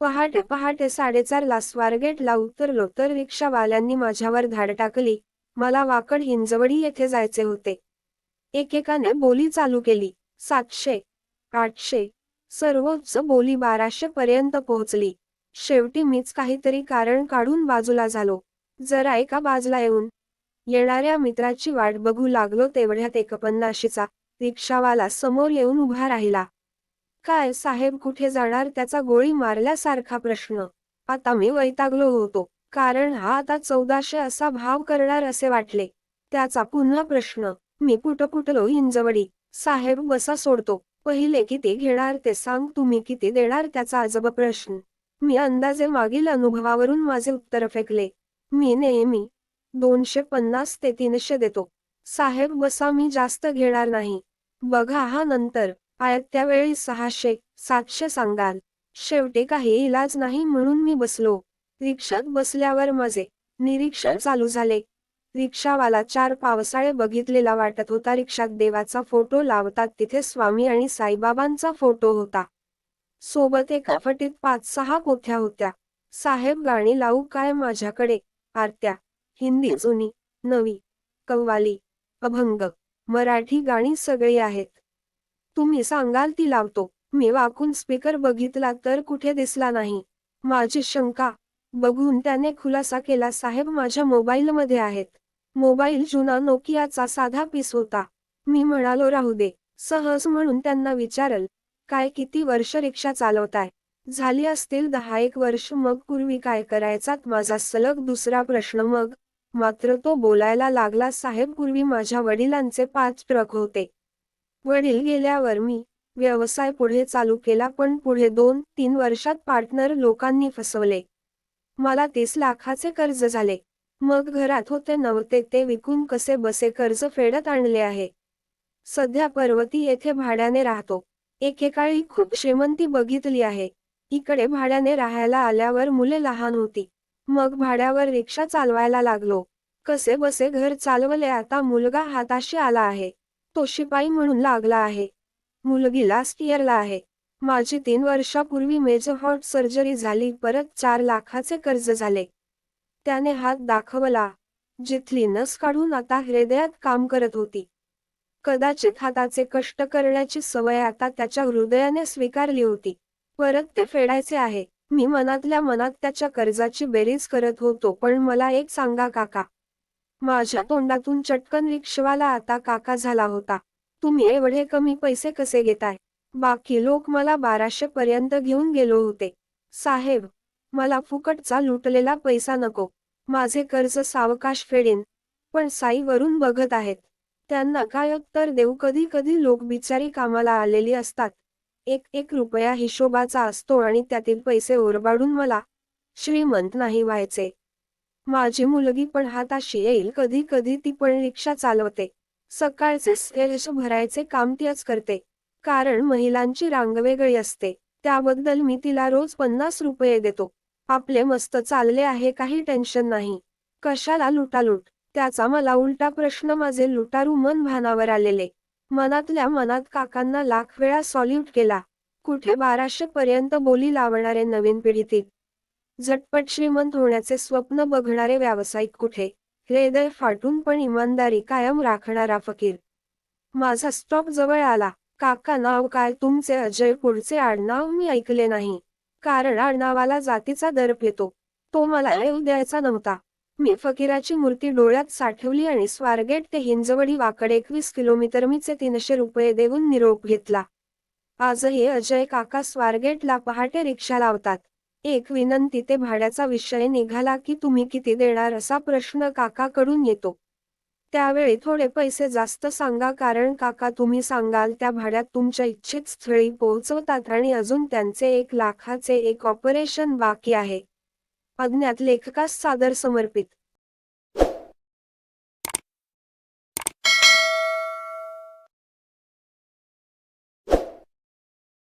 पहाटे पहाटे साडेचारला स्वारगेटला उतरलो तर रिक्षावाल्यांनी माझ्यावर धाड टाकली. मला वाकड हिंजवडी येथे जायचे होते. एकेकाने बोली चालू केली. सातशे आठशे सर्वोच्च बोली बाराशे पर्यंत पोहोचली. शेवटी मीच काहीतरी कारण काढून बाजूला झालो. जरा एका बाजूला येऊन येणाऱ्या मित्राची वाट बघू लागलो तेवढ्यात एकपन्नाशीचा रिक्षावाला समोर येऊन उभा राहिला. काय साहेब कुठे जाणार त्याचा गोळी मारल्यासारखा प्रश्न. आता मी वैतागलो होतो कारण हा आता चौदाशे असा भाव करणार असे वाटले. त्याचा पुन्हा प्रश्न मी कुठं कुठलो हिंजवडी साहेब बसा सोडतो पहिले किती घेणार ते सांग तुम्ही किती देणार त्याचा अजब प्रश्न. मी अंदाजे मागील अनुभवावरून माझे उत्तर फेकले. मी नेहमी दोनशे पन्नास ते तीनशे देतो. साहेब बसा मी जास्त घेणार नाही. बघा हा नंतर. आयत्यावेळी सहाशे सातशे सांगाल. शेवटी काही इलाज नाही म्हणून मी बसलो. रिक्षात बसल्यावर माझे निरीक्षण चालू झाले. रिक्षावाला चार पावसाळे बघितलेला वाटत होता रिक्षात देवाचा फोटो लावतात तिथे स्वामी आणि साईबाबांचा फोटो होता. सोबत एका फटीत पाच सहा कोथ्या होत्या. साहेब गाणी लावू काय माझ्याकडे? आरत्या हिंदी जुनी नवी कव्वाली अभंग मराठी गाणी सगळी आहेत. तुम्ही सांगाल ती लावतो. मी वाकून स्पीकर बघितला तर कुठे दिसला नाही. माझी शंका. बघून त्याने खुलासा केला साहेब माझ्या मोबाईलमध्ये आहेत. मोबाईल जुना नोकियाचा साधा पीस होता. मी म्हणालो राहू दे. सहज म्हणून त्यांना विचारल काय किती वर्ष रिक्षा चालवताय? झाली असतील दहा एक वर्ष मग पूर्वी काय करायचा माझा सलग दुसरा प्रश्न मग. मात्र तो बोलायला लागला साहेब पूर्वी माझ्या वडिलांचे पाच ट्रक होते. वडील गेल्यावर मी व्यवसाय पुढे चालू केला पण पुढे दोन तीन वर्षात पार्टनर लोकांनी फसवले. मला तीस लाखाचे कर्ज झाले. मग घरात होते नव्हते ते विकून कसे बसे कर्ज फेडत आणले आहे. सध्या पर्वती येथे भाड्याने राहतो. एकेकाळी खूप श्रीमंती बघितली आहे. इकडे भाड्याने राहायला आल्यावर मुले लहान होती. मग भाड्यावर रिक्षा चालवायला लागलो. कसे बसे घर चालवले आता मुलगा हाताशी आला आहे. तो शिपाई म्हणून लागला आहे. मुलगी लास्ट इयरला आहे. माझी तीन वर्षापूर्वी मेजर हॉट सर्जरी झाली परत चार लाखाचे कर्ज झाले. त्याने हात दाखवला. जिथली नस काढून आता हृदयात काम करत होती. कदाचित हाताचे कष्ट करण्याची सवय आता त्याच्या हृदयाने स्वीकारली होती. परत ते फेडायचे आहे. मी मनातल्या मनात त्याच्या कर्जाची बेरीज करत होतो पण मला एक सांगा काका. माझ्या तोंडातून चटकन रिक्षवाला आता काका झाला होता. तुम्ही एवढे कमी पैसे कसे घेताय? बाकी लोक मला बाराशे पर्यंत घेऊन गेलो होते. साहेब मला फुकटचा लुटलेला पैसा नको. माझे कर्ज सावकाश फेडेन. पण साईवरून बघत आहेत. त्यांना काय उत्तर देऊ? कधी कधी लोक बिचारी कामाला आलेली असतात. एक एक रुपया हिशोबाचा असतो आणि त्यातील पैसे ओरबाडून मला श्रीमंत नाही व्हायचे. माझी मुलगी पण हाताशी येईल कधी कधी ती पण रिक्षा चालवते. सकाळचे स्टेज भरायचे काम तीच करते. कारण महिलांची रांग वेगळी असते. त्याबद्दल मी तिला रोज पन्नास रुपये देतो. आपले मस्त चालले आहे काही टेन्शन नाही. कशाला लुटालूट? त्याचा मला उलटा प्रश्न माझे लुटारू मन भानावर आलेले. मनातल्या मनात काकांना लाख वेळा सॉल्यूट केला. कुठे बाराशे पर्यंत बोली लावणारे नवीन पिढीतील झटपट श्रीमंत होण्याचे स्वप्न बघणारे व्यावसायिक कुठे? हृदय फाटून पण इमानदारी कायम राखणारा फकीर. माझा स्टॉप जवळ आला. काका नाव काय? तुमचे अजय पुढचे आडनाव मी ऐकले नाही. कारण आडनावाला जातीचा दर्प येतो. तो मला येऊ द्यायचा नव्हता. मी फकीराची मूर्ती डोळ्यात साठवली आणि स्वारगेट ते हिंजवडी वाकड एकवीस किलोमीटर मीचे तीनशे रुपये देऊन निरोप घेतला. आजही अजय काका स्वारगेटला पहाटे रिक्षा लावतात. एक विनंती ते भाड्याचा विषय निघाला की तुम्ही किती देणार असा प्रश्न काकाकडून येतो. त्यावेळी थोडे पैसे जास्त सांगा कारण काका तुम्ही सांगाल त्या भाड्यात तुमच्या इच्छित स्थळी पोहोचवतात आणि अजून त्यांचे एक लाखाचे एक ऑपरेशन बाकी आहे. अज्ञात लेखकास सादर समर्पित.